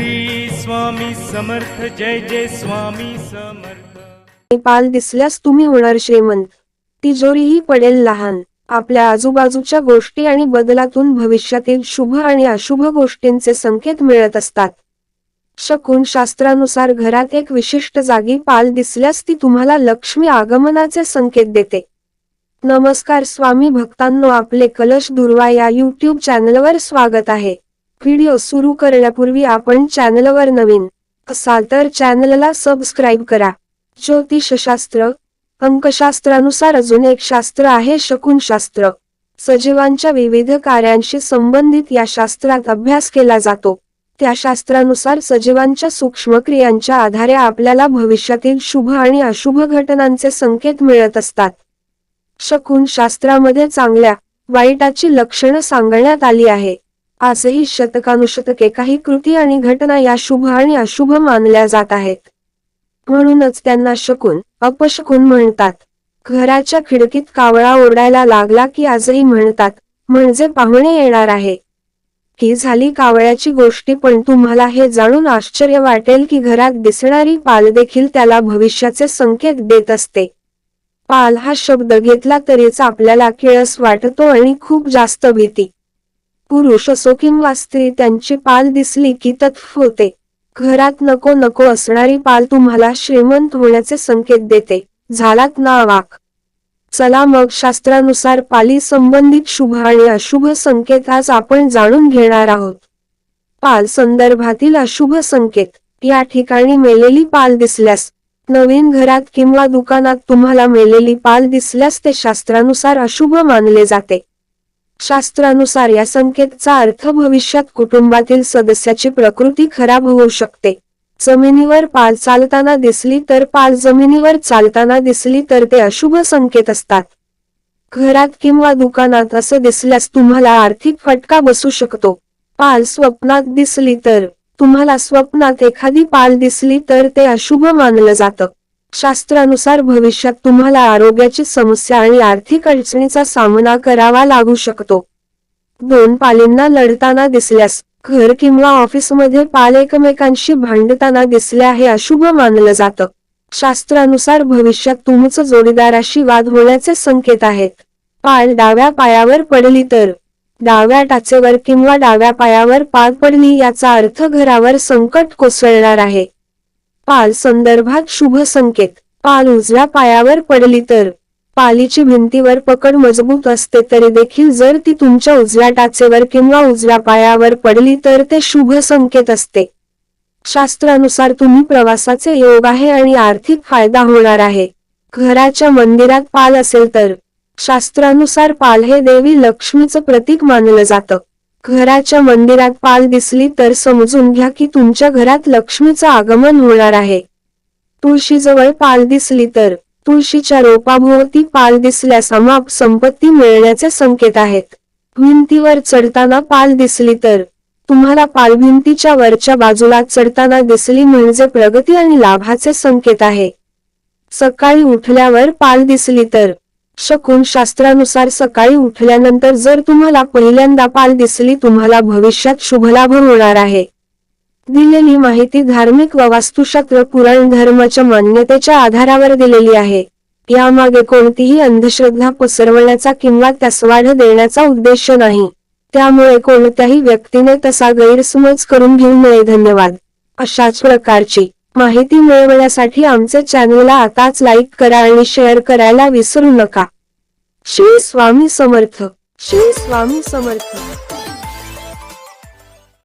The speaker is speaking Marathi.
श्री स्वामी समर्थ जय जय स्वामी समर्थ. पाल दिसल्यास तुम्ही होणार श्रीमंत. तिजोरीही पडेल लहान. आपल्या आजूबाजूच्या गोष्टी आणि बदलातून भविष्यातील शुभ आणि अशुभ गोष्टींचे संकेत मिळत असतात. शकून शास्त्रानुसार घरात एक विशिष्ट जागी पाल दिसल्यास ती तुम्हाला लक्ष्मी आगमनाचे संकेत देते. नमस्कार स्वामी भक्तांनो आपले कलश दुर्वा या युट्यूब चॅनलवर स्वागत आहे. व्हिडिओ सुरू करण्यापूर्वी आपण चॅनलवर नवीन असाल तर चॅनलला सबस्क्राईब करा. ज्योतिषशास्त्र अंकशास्त्रानुसार अजून एक शास्त्र आहे शकुनशास्त्र. सजीवांच्या विविध कार्यांशी संबंधित या शास्त्रात अभ्यास केला जातो. त्या शास्त्रानुसार सजीवांच्या सूक्ष्म क्रियांच्या आधारे आपल्याला भविष्यातील शुभ आणि अशुभ घटनांचे संकेत मिळत असतात. शकुन शास्त्रामध्ये चांगल्या वाईटाची लक्षणं सांगण्यात आली आहे. आजही शतकानुशतके काही कृती आणि घटना या शुभ आणि अशुभ मानल्या जात आहेत. म्हणूनच त्यांना शकून अपशकुन म्हणतात. घराच्या खिडकीत कावळा ओरडायला लागला की आजही म्हणतात म्हणजे पाहुणे येणार आहे. ही झाली कावळ्याची गोष्टी पण तुम्हाला हे जाणून आश्चर्य वाटेल की घरात दिसणारी पाल देखील त्याला भविष्याचे संकेत देत असते. पाल हा शब्द घेतला तरीच आपल्याला किळस वाटतो आणि खूप जास्त भीती. पुरुष असो किंवा स्त्री त्यांची पाल दिसली की तत्फ होते. घरात नको नको असणारी पाल तुम्हाला श्रीमंत होण्याचे संकेत देते. झालात ना वाक? चला मग शास्त्रानुसार पाली संबंधित शुभ आणि अशुभ संकेत आज आपण जाणून घेणार आहोत. पाल संदर्भातील अशुभ संकेत. या ठिकाणी मेलेली पाल दिसल्यास नवीन घरात किंवा दुकानात तुम्हाला मेलेली पाल दिसल्यास ते शास्त्रानुसार अशुभ मानले जाते. शास्त्रानुसार या संकेतचा अर्थ भविष्यात कुटुंबातील सदस्याची प्रकृती खराब होऊ शकते. जमिनीवर पाल चालताना दिसली तर पाल जमिनीवर चालताना दिसली तर ते अशुभ संकेत असतात. घरात किंवा दुकानात असं दिसल्यास तुम्हाला आर्थिक फटका बसू शकतो. पाल स्वप्नात दिसली तर तुम्हाला स्वप्नात एखादी पाल दिसली तर ते अशुभ मानलं जातं. शास्त्रानुसार भविष्यात तुम्हाला आरोग्याची समस्या आणि आर्थिक अडचणीचा सामना करावा लागू शकतो. दोन पालींना लढताना दिसल्यास घर किंवा ऑफिसमध्ये पाल एकमेकांशी भांडताना दिसल्या हे अशुभ मानलं जातं. शास्त्रानुसार भविष्यात तुमचं जोडीदाराशी वाद होण्याचे संकेत आहेत. पाल डाव्या पायावर पडली तर डाव्या टाचेवर किंवा डाव्या पायावर पाल पडली याचा अर्थ घरावर संकट कोसळणार आहे. पाल संदर्भात शुभ संकेत. पाल उजव्या पायावर पडली तर. पालीची भिंतीवर पकड मजबूत असते तरी देखील जर ती तुमच्या उजव्या टाचेवर किंवा उजव्या पायावर पडली तर ते शुभ संकेत असते. शास्त्रानुसार तुम्ही प्रवासाचे योग आहे आणि आर्थिक फायदा होणार आहे. घराच्या मंदिरात पाल असेल तर. शास्त्रानुसार पाल हे देवी लक्ष्मीचं प्रतीक मानलं जातं. घराच्या मंदिरात पाल दिसली तर समजून घ्या की तुमच्या घरात लक्ष्मीचं आगमन होणार आहे. तुळशीजवळ पाल दिसली तर तुळशीच्या रोपाभोवती पाल दिसल्यास अमाप संपत्ती मिळण्याचे संकेत आहेत. भिंतीवर चढताना पाल दिसली तर तुम्हाला पाल भिंतीच्या वरच्या बाजूला चढताना दिसली म्हणजे प्रगती आणि लाभाचे संकेत आहे. सकाळी उठल्यावर पाल दिसली तर शकून शास्त्रानुसार सकाळी उठल्यानंतर जर तुम्हाला पहिल्यांदा पाल दिसली तुम्हाला भविष्यात शुभलाभ होणार आहे. दिलेली माहिती धार्मिक व वास्तुशास्त्र पुराण धर्माच्या मान्यतेच्या आधारावर दिलेली आहे. यामागे कोणतीही अंधश्रद्धा पसरवण्याचा किंवा त्यास वाढ देण्याचा उद्देश नाही. त्यामुळे कोणत्याही व्यक्तीने तसा गैरसमज करून घेऊ नये. धन्यवाद. अशाच प्रकारची माहिती मिळवण्यासाठी आमचे चॅनलला आताच लाईक करा आणि शेअर करायला विसरू नका. श्री स्वामी समर्थ. श्री स्वामी समर्थ.